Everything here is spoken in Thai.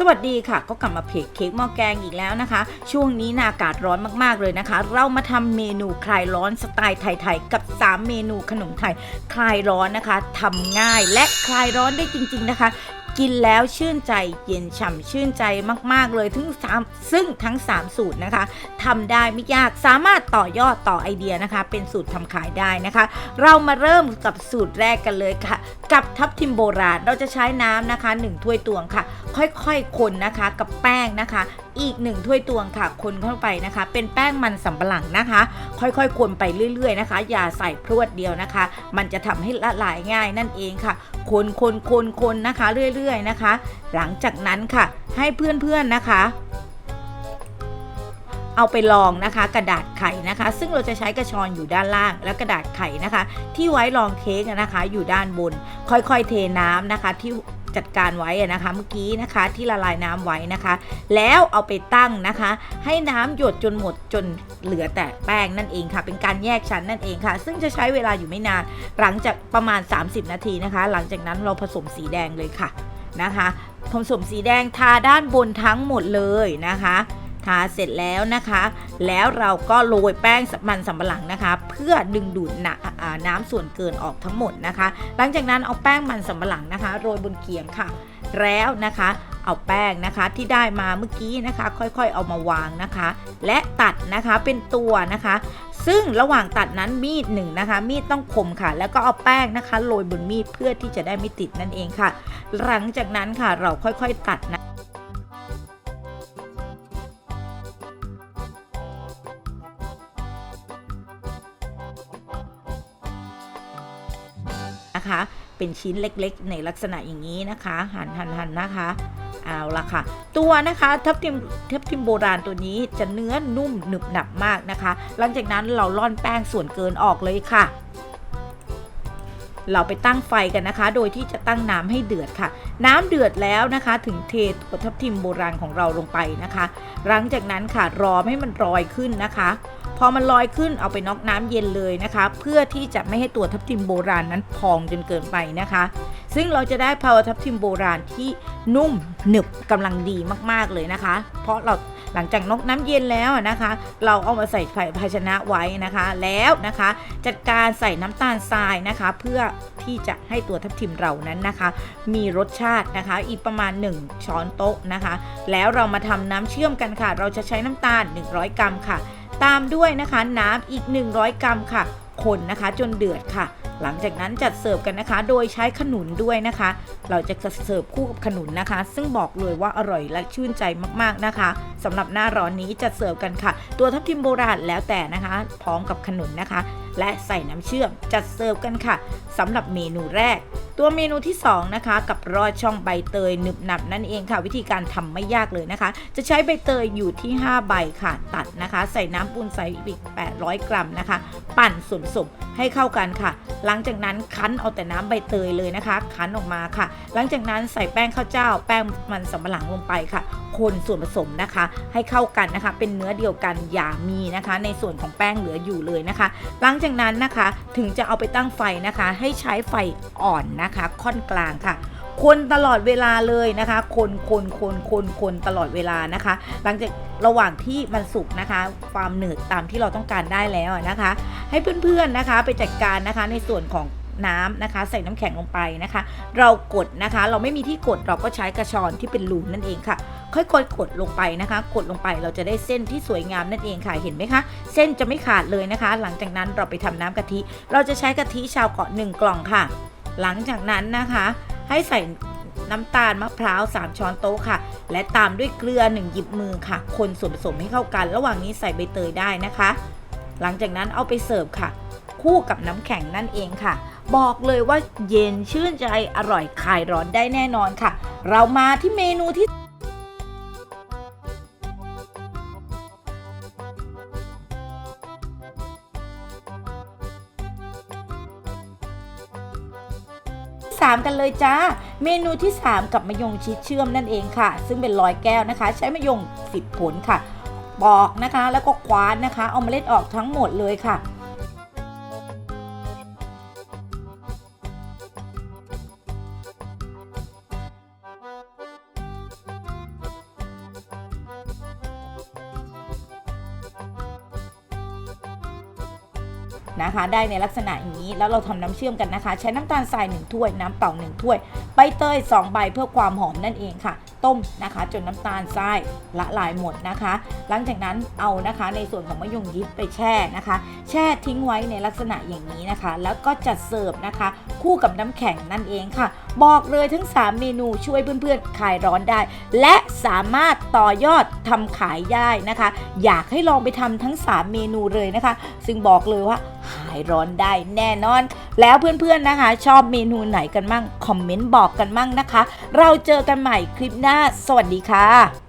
สวัสดีค่ะ ก็กลับมาเพจเค้กหม้อแกงอีกแล้วนะคะ ช่วงนี้นาอากาศร้อนมากๆเลยนะคะ เรามาทำเมนูคลายร้อนสไตล์ไทยๆกับ 3 เมนูขนมไทย คลายร้อนนะคะทำง่ายและคลายร้อนได้จริง ๆนะคะ กินแล้วชื่นใจเย็นฉ่ำชื่นใจมาก ๆ เลยทั้งสามซึ่งทั้ง 3 สูตรนะคะทำได้ไม่ยากสามารถต่อยอดต่อไอเดียนะคะ เป็นสูตรทำขายได้นะคะ เรามาเริ่มกับสูตรแรกกันเลยค่ะ กับทับทิมโบราณเราจะใช้น้ำนะคะ 1 ถ้วยตวงค่ะ ค่อยๆคนนะคะกับแป้งนะคะ อีก1ถ้วยตวงค่ะ คนเข้าไปนะคะ เป็นแป้งมันสำปะหลังนะคะ ค่อยๆ คนไปเรื่อย ๆ นะคะ อย่าใส่พรวดเดียวนะคะ มันจะทำให้ละลายง่ายนั่นเองค่ะ คนคนคนคนนะคะ เรื่อยๆนะคะ หลังจากนั้นค่ะ ให้เพื่อนๆนะคะ เอาไปลองนะคะ กระดาษไข่นะคะ ซึ่งเราจะใช้กระชอนอยู่ด้านล่าง และกระดาษไข่นะคะ ที่ไว้รองเค้กนะคะ อยู่ด้านบน ค่อยๆ เทน้ำนะคะที่ จัดการไว้นะคะเมื่อกี้นะคะที่ละลายน้ำไว้นะคะ แล้วเอาไปตั้งนะคะ ให้น้ำหยดจนหมดจนเหลือแต่แป้งนั่นเองค่ะ เป็นการแยกชั้นนั่นเองค่ะ ซึ่งจะใช้เวลาอยู่ไม่นานหลังจากประมาณ 30 นาทีนะคะ หลังจากนั้นเราผสมสีแดงเลยค่ะนะคะผสมสีแดงทาด้านบนทั้งหมดเลยนะคะ ทาเสร็จแล้วนะคะ แล้วเราก็โรยแป้งมันสำปะหลังนะคะ เพื่อดึงดูดน้ำส่วนเกินออกทั้งหมดนะคะ หลังจากนั้นเอาแป้งมันสำปะหลังนะคะ โรยบนเขียงค่ะ แล้วนะคะเอาแป้งนะคะที่ได้มาเมื่อกี้นะคะ ค่อยๆเอามาวางนะคะ และตัดนะคะเป็นตัวนะคะ ซึ่งระหว่างตัดนั้นมีดหนึ่งนะคะ มีดต้องคมค่ะ แล้วก็เอาแป้งนะคะโรยบนมีดเพื่อที่จะได้ไม่ติดนั่นเองค่ะ หลังจากนั้นค่ะเราค่อยๆตัด นะคะ เป็นชิ้นเล็กๆ ในลักษณะอย่างนี้นะคะ หันหันหันนะคะเอาละค่ะ ตัวนะคะทับทิมทับทิมโบราณตัวนี้จะเนื้อนุ่มหนึบหนับมากนะคะ หลังจากนั้นเราล่อนแป้งส่วนเกินออกเลยค่ะเราไปตั้งไฟกันนะคะ โดยที่จะตั้งน้ำให้เดือดค่ะ น้ำเดือดแล้วนะคะ ถึงเทตัวทับทิมโบราณของเราลงไปนะคะ หลังจากนั้นค่ะรอให้มันลอยขึ้นนะคะ พอมันลอยขึ้นเอาไปน็อกน้ำเย็นเลยนะคะ เพื่อที่จะไม่ให้ตัวทับทิมโบราณนั้นพองจนเกินไปนะคะ ซึ่งเราจะได้ภาวะทับทิมโบราณที่นุ่มหนึบกำลังดีมากๆเลยนะคะ เพราะเราหลังจากนกน้ำเย็นแล้วนะคะ เราเอามาใส่ภาชนะไว้นะคะ แล้วนะคะ จัดการใส่น้ำตาลทรายนะคะ เพื่อที่จะให้ตัวทับทิมเรานั้นนะคะ มีรสชาตินะคะ อีกประมาณ 1 ช้อนโต๊ะนะคะ แล้วเรามาทำน้ำเชื่อมกันค่ะ เราจะใช้น้ำตาล 100 กรัมค่ะ ตามด้วยนะคะน้ำอีก 100 กรัมค่ะ คนนะคะจนเดือดค่ะ หลังจากนั้นจัดเสิร์ฟกันนะคะ โดยใช้ขนุนด้วยนะคะ เราจะเสิร์ฟคู่กับขนุนนะคะ ซึ่งบอกเลยว่าอร่อยและชื่นใจมากๆนะคะสำหรับหน้าร้อนนี้จัดเสิร์ฟกันค่ะ ตัวทับทิมโบราณแล้วแต่นะคะ พร้อมกับขนุนนะคะ และใส่น้ำเชื่อมจัดเสิร์ฟกันค่ะสำหรับเมนูแรก ตัวเมนูที่ 2 นะคะ กับรอดช่องใบเตยหนึบหนับนั่นเองค่ะ วิธีการทำไม่ยากเลยนะคะ จะใช้ใบเตยอยู่ที่ 5 ใบค่ะ ตัดนะคะ ใส่น้ำปูนใส่อีก 800 กรัมนะคะ ปั่นส่วนผสมให้เข้ากันค่ะ หลังจากนั้นคั้นเอาแต่น้ำใบเตยเลยนะคะคั้นออกมาค่ะ หลังจากนั้นใส่แป้งข้าวเจ้า แป้งมันสำปะหลังลงไปค่ะ คนส่วนผสมนะคะ ให้เข้ากันนะคะ เป็นเนื้อเดียวกันอย่ามีนะคะ ในส่วนของแป้งเหลืออยู่เลยนะคะ หลังจากนั้นนะคะถึงจะเอาไปตั้งไฟนะคะ ให้ใช้ไฟอ่อนนะคะ ค่อนกลางค่ะ คนตลอดเวลาเลยนะคะ คนคนคนคนคนตลอดเวลานะคะ หลังจากระหว่างที่มันสุกนะคะ ความหนืดตามที่เราต้องการได้แล้วนะคะ ให้เพื่อนๆนะคะไปจัดการนะคะในส่วนของน้ำนะคะ ใส่น้ำแข็งลงไปนะคะ เรากดนะคะ เราไม่มีที่กดเราก็ใช้กระชอนที่เป็นรูนั่นเองค่ะ ค่อยๆกดลงไปนะคะ กดลงไปเราจะได้เส้นที่สวยงามนั่นเองค่ะเห็นไหมคะ เส้นจะไม่ขาดเลยนะคะ หลังจากนั้นเราไปทำน้ำกะทิ เราจะใช้กะทิชาวเกาะ1กล่องค่ะ หลังจากนั้นนะคะ ให้ใส่น้ำตาลมะพร้าว 3 ช้อนโต๊ะค่ะ และตามด้วยเกลือ 1 หยิบมือค่ะ คนส่วนผสมให้เข้ากัน ระหว่างนี้ใส่ใบเตยได้นะคะ หลังจากนั้นเอาไปเสิร์ฟค่ะ คู่กับน้ำแข็งนั่นเองค่ะ บอกเลยว่าเย็นชื่นใจอร่อยคลายร้อนได้แน่นอนค่ะ เรามาที่เมนูที่ 3 กันเลยจ้า เมนูที่ 3 กับมะยงชิดเชื่อมนั่นเองค่ะ ซึ่งเป็นลอยแก้วนะคะ ใช้มะยง 10 ผลค่ะปอกนะคะแล้วก็คว้านนะคะ เอาเมล็ดออกทั้งหมดเลยค่ะ นะคะ ได้ในลักษณะอย่างนี้ แล้วเราทำน้ำเชื่อมกันนะคะ ใช้น้ำตาลทราย1ถ้วยน้ำเปล่า1ถ้วย ใบเตย2ใบเพื่อความหอมนั่นเองค่ะ ต้มนะคะ จนน้ำตาลทรายละลายหมดนะคะ หลังจากนั้นเอานะคะในส่วนของมะยงยิปไปแช่นะคะ แช่ทิ้งไว้ในลักษณะอย่างนี้นะคะ แล้วก็จัดเสิร์ฟนะคะ คู่กับน้ำแข็งนั่นเองค่ะ บอกเลยทั้ง 3 เมนูช่วยเพื่อนๆคลายร้อนได้ และสามารถต่อยอดทำขายได้นะคะ อยากให้ลองไปทำทั้ง 3 เมนูเลยนะคะ ซึ่งบอกเลยว่าหายร้อนได้แน่นอน แล้วเพื่อนๆนะคะ ชอบเมนูไหนกันมั่งคอมเมนต์บอกกันมั่งนะคะ เราเจอกันใหม่คลิปหน้า สวัสดีค่ะ